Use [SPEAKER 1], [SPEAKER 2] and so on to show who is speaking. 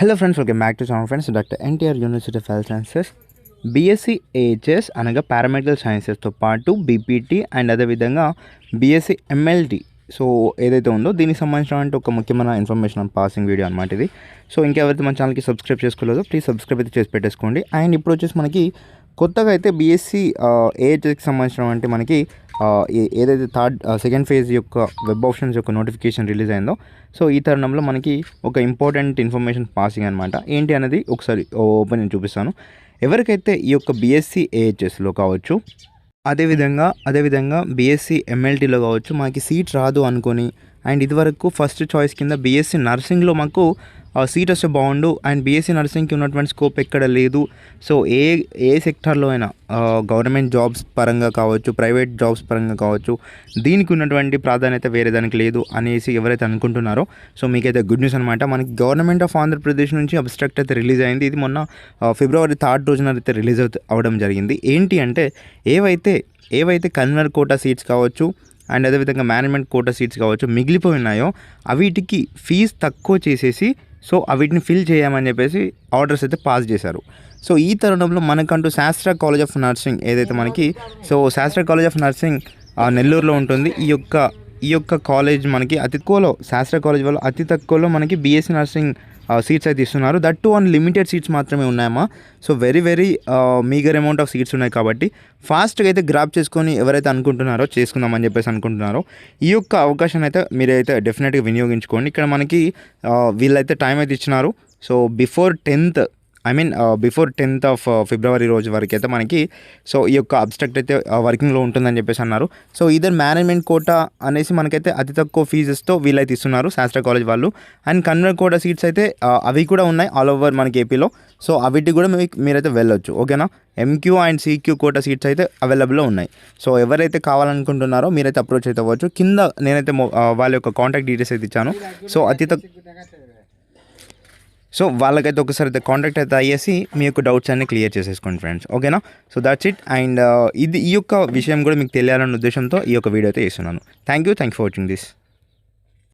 [SPEAKER 1] Hello friends welcome back to some friends doctor NTR university of health sciences BSc AHS అనగా paramedical సైన్సెస్తో పాటు BPT and అదేవిధంగా BSc MLT so ఏదైతే ఉందో దీనికి సంబంధించినటువంటి ఒక ముఖ్యమైన ఇన్ఫర్మేషన్ పాసింగ్ వీడియో అనమాట ఇది. సో ఇంకెవరైతే మన ఛానల్కి సబ్స్క్రైబ్ చేసుకోలేదో ప్లీజ్ సబ్స్క్రైబ్ అయితే చేసి పెట్టేసుకోండి. అండ్ ఇప్పుడు వచ్చేసి మనకి కొత్తగా అయితే బీఎస్సీ ఏహెచ్ఎస్కి uh, సంబంధించినటువంటి మనకి ఏదైతే థర్డ్ సెకండ్ ఫేజ్ యొక్క వెబ్ ఆప్షన్స్ యొక్క నోటిఫికేషన్ రిలీజ్ అయిందో సో ఈ తరుణంలో మనకి ఒక ఇంపార్టెంట్ ఇన్ఫర్మేషన్ పాసింగ్ అనమాట ఏంటి అనేది ఒకసారి ఓపెన్ చూపిస్తాను. ఎవరికైతే ఈ యొక్క బీఎస్సీ ఏహెచ్ఎస్లో కావచ్చు అదేవిధంగా అదేవిధంగా బీఎస్సీ ఎంఎల్టీలో కావచ్చు మనకి సీట్ రాదు అనుకొని అండ్ ఇదివరకు ఫస్ట్ చాయిస్ కింద బీఎస్సీ నర్సింగ్లో మాకు సీట్ వస్తే బాగుండు. అండ్ బీఎస్సీ నర్సింగ్కి ఉన్నటువంటి స్కోప్ ఎక్కడ లేదు. సో ఏ ఏ సెక్టార్లో అయినా గవర్నమెంట్ జాబ్స్ పరంగా కావచ్చు ప్రైవేట్ జాబ్స్ పరంగా కావచ్చు దీనికి ఉన్నటువంటి ప్రాధాన్యత వేరే దానికి లేదు అనేసి ఎవరైతే అనుకుంటున్నారో సో మీకైతే గుడ్ న్యూస్ అనమాట మనకి గవర్నమెంట్ ఆఫ్ ఆంధ్రప్రదేశ్ నుంచి అబ్స్ట్రాక్ట్ అయితే రిలీజ్ అయింది. ఇది మొన్న ఫిబ్రవరి థర్డ్ రోజున అయితే రిలీజ్ అవుత అవడం జరిగింది. ఏంటి అంటే ఏవైతే ఏవైతే కన్వర్ కోటా సీట్స్ కావచ్చు అండ్ అదేవిధంగా మేనేజ్మెంట్ కోటా సీట్స్ కావచ్చు మిగిలిపోయి ఉన్నాయో అవిటికి ఫీజు తక్కువ చేసేసి సో అవిటిని ఫిల్ చేయమని చెప్పేసి ఆర్డర్స్ అయితే పాస్ చేశారు. సో ఈ తరుణంలో మనకంటూ శాస్త్ర కాలేజ్ ఆఫ్ నర్సింగ్ ఏదైతే మనకి సో శాస్త్ర కాలేజ్ ఆఫ్ నర్సింగ్ నెల్లూరులో ఉంటుంది. ఈ యొక్క ఈ యొక్క కాలేజ్ మనకి అతి తక్కువలో శాస్త్ర కాలేజ్ వల్ల అతి తక్కువలో మనకి బీఎస్సీ నర్సింగ్ సీట్స్ అయితే ఇస్తున్నారు. That too one limited seats మాత్రమే ఉన్నాయమ్మా. So very very meagre amount of seats ఉన్నాయి కాబట్టి ఫాస్ట్గా అయితే గ్రాప్ చేసుకొని ఎవరైతే అనుకుంటున్నారో చేసుకుందామని చెప్పేసి అనుకుంటున్నారో ఈ యొక్క అవకాశాన్ని అయితే మీరైతే డెఫినెట్గా వినియోగించుకోండి. ఇక్కడ మనకి వీళ్ళైతే టైం అయితే ఇచ్చినారు. So before tenth I mean before tenth of February రోజు వరకు అయితే మనకి సో ఈ యొక్క అబ్స్ట్రక్ట్ అయితే uh, వర్కింగ్లో ఉంటుందని చెప్పేసి అన్నారు. సో ఇదర్ మేనేజ్మెంట్ కోటా అనేసి మనకైతే అతి తక్కువ ఫీజెస్తో వీళ్ళైతే ఇస్తున్నారు శాస్త్ర కాలేజ్ వాళ్ళు. అండ్ కన్వర్ కోటా సీట్స్ అయితే uh, అవి కూడా ఉన్నాయి ఆల్ ఓవర్ మనకి ఏపీలో సో అవిటి కూడా మీకు మీరైతే వెళ్ళొచ్చు ఓకేనా MQ and CQ quota seats అయితే అవైలబుల్లో ఉన్నాయి. సో ఎవరైతే కావాలనుకుంటున్నారో మీరైతే అప్రోచ్ అయితే అవ్వచ్చు. కింద నేనైతే uh, వాళ్ళ యొక్క కాంటాక్ట్ డీటెయిల్స్ అయితే ఇచ్చాను. సో అతి తక్కువ సో వాళ్ళకైతే ఒకసారి అయితే కాంటాక్ట్ అయితే అయ్యేసి మీ యొక్క డౌట్స్ అన్ని క్లియర్ చేసేసుకోండి ఫ్రెండ్స్ ఓకేనా సో దట్స్ ఇట్ అండ్ ఇది ఈ యొక్క విషయం కూడా మీకు తెలియాలన్న ఉద్దేశంతో ఈ యొక్క వీడియో అయితే చేస్తున్నాను. Thank you thank for watching this